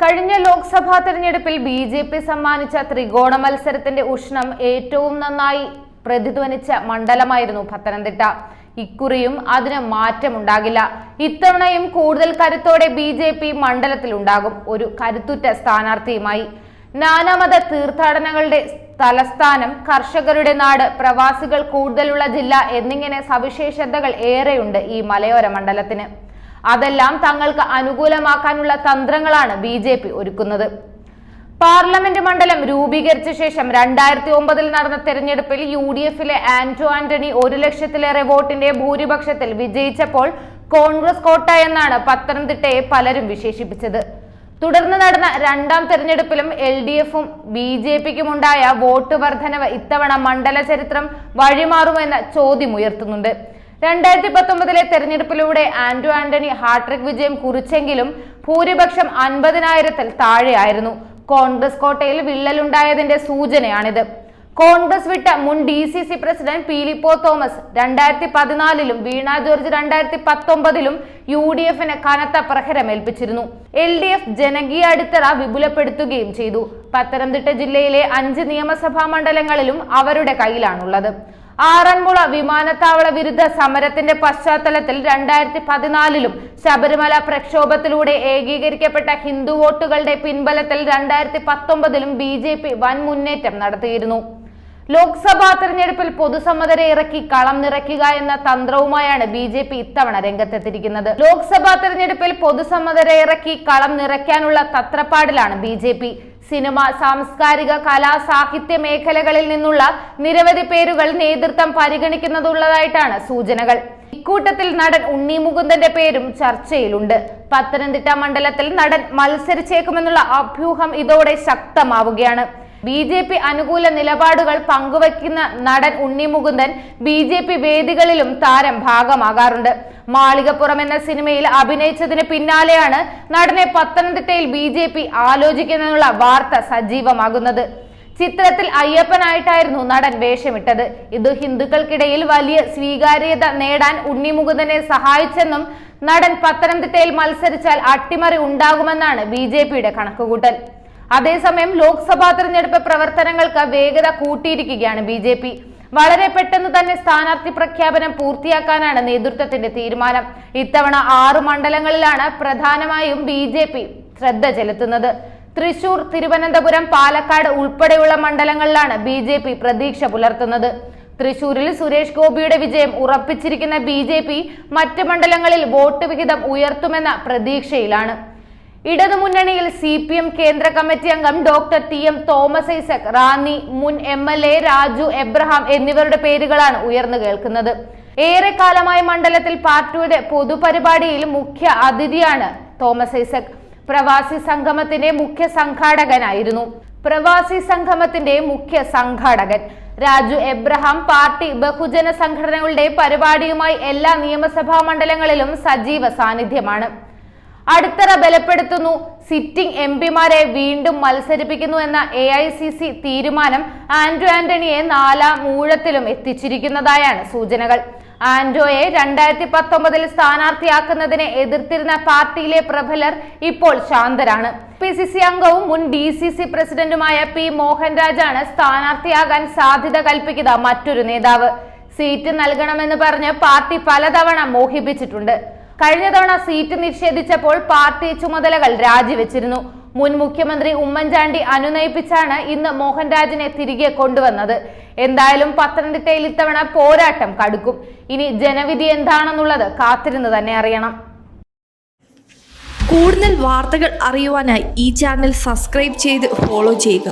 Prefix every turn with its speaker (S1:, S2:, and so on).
S1: കഴിഞ്ഞ ലോക്സഭാ തെരഞ്ഞെടുപ്പിൽ B J P സമ്മാനിച്ച ത്രികോണ മത്സരത്തിന്റെ ഉഷ്ണം ഏറ്റവും നന്നായി പ്രതിധ്വനിച്ച മണ്ഡലമായിരുന്നു പത്തനംതിട്ട. ഇക്കുറിയും അതിന് മാറ്റമുണ്ടാകില്ല. ഇത്തവണയും കൂടുതൽ കരുത്തോടെ ബി ജെ പി മണ്ഡലത്തിലുണ്ടാകും ഒരു കരുത്തുറ്റ സ്ഥാനാർത്ഥിയുമായി. നാനാമത തീർത്ഥാടനങ്ങളുടെ തലസ്ഥാനം കർഷകരുടെ നാട് പ്രവാസികൾ കൂടുതലുള്ള ജില്ല എന്നിങ്ങനെ സവിശേഷതകൾ ഏറെയുണ്ട് ഈ മലയോര മണ്ഡലത്തിന്. അതെല്ലാം തങ്ങൾക്ക് അനുകൂലമാക്കാനുള്ള തന്ത്രങ്ങളാണ് ബി ജെ പി ഒരുക്കുന്നത്. പാർലമെന്റ് മണ്ഡലം രൂപീകരിച്ച ശേഷം രണ്ടായിരത്തി ഒമ്പതിൽ നടന്ന തെരഞ്ഞെടുപ്പിൽ യു ഡി എഫിലെ ആന്റോ ആന്റണി ഒരു ലക്ഷത്തിലേറെ വോട്ടിന്റെ ഭൂരിപക്ഷത്തിൽ വിജയിച്ചപ്പോൾ കോൺഗ്രസ് കോട്ട എന്നാണ് പത്തനംതിട്ടയെ പലരും വിശേഷിപ്പിച്ചത്. തുടർന്ന് നടന്ന രണ്ടാം തെരഞ്ഞെടുപ്പിലും എൽ ഡി എഫും ബി ജെ പിക്കും ഉണ്ടായ വോട്ട് വർധനവ് ഇത്തവണ മണ്ഡല ചരിത്രം വഴിമാറുമെന്ന ചോദ്യമുയർത്തുന്നുണ്ട് രണ്ടായിരത്തി പത്തൊമ്പതിലെ തെരഞ്ഞെടുപ്പിലൂടെ ആന്റോ ആന്റണി ഹാട്രിക് വിജയം കുറിച്ചെങ്കിലും ഭൂരിപക്ഷം അൻപതിനായിരത്തിൽ താഴെയായിരുന്നു. കോൺഗ്രസ് കോട്ടയിൽ വിള്ളലുണ്ടായതിന്റെ സൂചനയാണിത്. കോൺഗ്രസ് വിട്ട മുൻ D C C president Philippo Thomas രണ്ടായിരത്തി പതിനാലിലും വീണ ജോർജ് രണ്ടായിരത്തി പത്തൊമ്പതിലും യു ഡി എഫിന് കനത്ത പ്രഹരമേൽപ്പിച്ചിരുന്നു. എൽ ഡി എഫ് ജനകീയ അടിത്തറ വിപുലപ്പെടുത്തുകയും ചെയ്തു. പത്തനംതിട്ട ജില്ലയിലെ അഞ്ച് നിയമസഭാ മണ്ഡലങ്ങളിലും അവരുടെ കയ്യിലാണുള്ളത്. ആറന്മുള വിമാനത്താവള വിരുദ്ധ സമരത്തിന്റെ പശ്ചാത്തലത്തിൽ രണ്ടായിരത്തി പതിനാലിലും ശബരിമല പ്രക്ഷോഭത്തിലൂടെ ഏകീകരിക്കപ്പെട്ട ഹിന്ദു വോട്ടുകളുടെ പിൻബലത്തിൽ രണ്ടായിരത്തി പത്തൊമ്പതിലും ബി ജെ പി വൻ മുന്നേറ്റം നടത്തിയിരുന്നു. ലോക്സഭാ തെരഞ്ഞെടുപ്പിൽ പൊതുസമ്മതരെ ഇറക്കി കളം നിറയ്ക്കുക എന്ന തന്ത്രവുമായാണ് ബി ജെ പി ഇത്തവണ രംഗത്തെത്തിയിരിക്കുന്നത്. ലോക്സഭാ തെരഞ്ഞെടുപ്പിൽ പൊതുസമ്മതരെ ഇറക്കി കളം നിറയ്ക്കാനുള്ള തത്രപ്പാടിലാണ് ബി ജെ പി. സിനിമ സാംസ്കാരിക കലാ സാഹിത്യ മേഖലകളിൽ നിന്നുള്ള നിരവധി പേരുകൾ നേതൃത്വം പരിഗണിക്കുന്നതുള്ളതായിട്ടാണ് സൂചനകൾ. ഇക്കൂട്ടത്തിൽ നടൻ ഉണ്ണി മുകുന്ദന്റെ പേരും ചർച്ചയിലുണ്ട്. പത്തനംതിട്ട മണ്ഡലത്തിൽ നടൻ മത്സരിച്ചേക്കുമെന്നുള്ള അഭ്യൂഹം ഇതോടെ ശക്തമാവുകയാണ്. ബി ജെ പി അനുകൂല നിലപാടുകൾ പങ്കുവയ്ക്കുന്ന നടൻ Unni Mukundan B J P വേദികളിലും താരം ഭാഗമാകാറുണ്ട്. മാളികപ്പുറം എന്ന സിനിമയിൽ അഭിനയിച്ചതിന് പിന്നാലെയാണ് നടനെ പത്തനംതിട്ടയിൽ ബി ജെ പി ആലോചിക്കുന്നതിനുള്ള വാർത്ത സജീവമാകുന്നത്. ചിത്രത്തിൽ അയ്യപ്പനായിട്ടായിരുന്നു നടൻ വേഷമിട്ടത്. ഇത് ഹിന്ദുക്കൾക്കിടയിൽ വലിയ സ്വീകാര്യത നേടാൻ ഉണ്ണി മുകുന്ദനെ സഹായിച്ചെന്നും നടൻ പത്തനംതിട്ടയിൽ മത്സരിച്ചാൽ അട്ടിമറി ഉണ്ടാകുമെന്നാണ് ബി കണക്കുകൂട്ടൽ. അതേസമയം ലോക്സഭാ തെരഞ്ഞെടുപ്പ് പ്രവർത്തനങ്ങൾക്ക് വേഗത കൂട്ടിയിരിക്കുകയാണ് ബി ജെ പി. വളരെ പെട്ടെന്ന് തന്നെ സ്ഥാനാർത്ഥി പ്രഖ്യാപനം പൂർത്തിയാക്കാനാണ് നേതൃത്വത്തിന്റെ തീരുമാനം. ഇത്തവണ ആറു മണ്ഡലങ്ങളിലാണ് പ്രധാനമായും ബി ജെ പി ശ്രദ്ധ ചെലുത്തുന്നത്. തൃശൂർ തിരുവനന്തപുരം പാലക്കാട് ഉൾപ്പെടെയുള്ള മണ്ഡലങ്ങളിലാണ് ബി ജെ പി പ്രതീക്ഷ പുലർത്തുന്നത്. തൃശൂരിൽ സുരേഷ് ഗോപിയുടെ വിജയം ഉറപ്പിച്ചിരിക്കുന്ന ബി ജെ പി മറ്റ് മണ്ഡലങ്ങളിൽ വോട്ട് വിഹിതം ഉയർത്തുമെന്ന പ്രതീക്ഷയിലാണ്. ഇടതുമുന്നണിയിൽ സി പി എം കേന്ദ്ര കമ്മിറ്റി അംഗം doctor T M Thomas Isaac Ranni മുൻ M L A Raju Abraham എന്നിവരുടെ പേരുകളാണ് ഉയർന്നു കേൾക്കുന്നത്. ഏറെക്കാലമായി മണ്ഡലത്തിൽ പാർട്ടിയുടെ പൊതുപരിപാടിയിൽ മുഖ്യ അതിഥിയാണ് തോമസ് ഐസക്. പ്രവാസി സംഗമത്തിന്റെ മുഖ്യ സംഘാടകനായിരുന്നു. പ്രവാസി സംഗമത്തിന്റെ മുഖ്യ സംഘാടകൻ. രാജു എബ്രഹാം പാർട്ടി ബഹുജന സംഘടനകളുടെ പരിപാടിയുമായി എല്ലാ നിയമസഭാ മണ്ഡലങ്ങളിലും സജീവ സാന്നിധ്യമാണ്. അടിത്തറ ബലപ്പെടുത്തുന്നു. സിറ്റിംഗ് എം പിമാരെ വീണ്ടും മത്സരിപ്പിക്കുന്നു എന്ന എ ഐ സി സി തീരുമാനം ആന്റോ ആന്റണിയെ നാലാം മൂഴത്തിലും എത്തിച്ചിരിക്കുന്നതായാണ് സൂചനകൾ. ആന്റോയെ രണ്ടായിരത്തി പത്തൊമ്പതിൽ സ്ഥാനാർത്ഥിയാക്കുന്നതിനെ എതിർത്തിരുന്ന പാർട്ടിയിലെ പ്രബലർ ഇപ്പോൾ ശാന്തരാണ്. പി സി സി അംഗവും മുൻ ഡി സി സി പ്രസിഡന്റുമായ പി മോഹൻരാജാണ് സ്ഥാനാർത്ഥിയാകാൻ സാധ്യത കൽപ്പിക്കുന്ന മറ്റൊരു നേതാവ്. സീറ്റ് നൽകണമെന്ന് പറഞ്ഞ് പാർട്ടി പലതവണ മോഹിപ്പിച്ചിട്ടുണ്ട്. കഴിഞ്ഞ തവണ സീറ്റ് നിഷേധിച്ചപ്പോൾ പാർട്ടി ചുമതലകൾ രാജിവെച്ചിരുന്നു. മുൻ മുഖ്യമന്ത്രി ഉമ്മൻചാണ്ടി അനുനയിപ്പിച്ചാണ് ഇന്ന് മോഹൻരാജിനെ തിരികെ കൊണ്ടുവന്നത്. എന്തായാലും പത്തനംതിട്ടയിൽ ഇത്തവണ പോരാട്ടം കടുക്കും. ഇനി ജനവിധി എന്താണെന്നുള്ളത് കാത്തിരുന്ന് തന്നെ അറിയണം.
S2: കൂടുതൽ വാർത്തകൾ അറിയുവാനായി ഈ ചാനൽ സബ്സ്ക്രൈബ് ചെയ്ത് ഫോളോ ചെയ്യുക.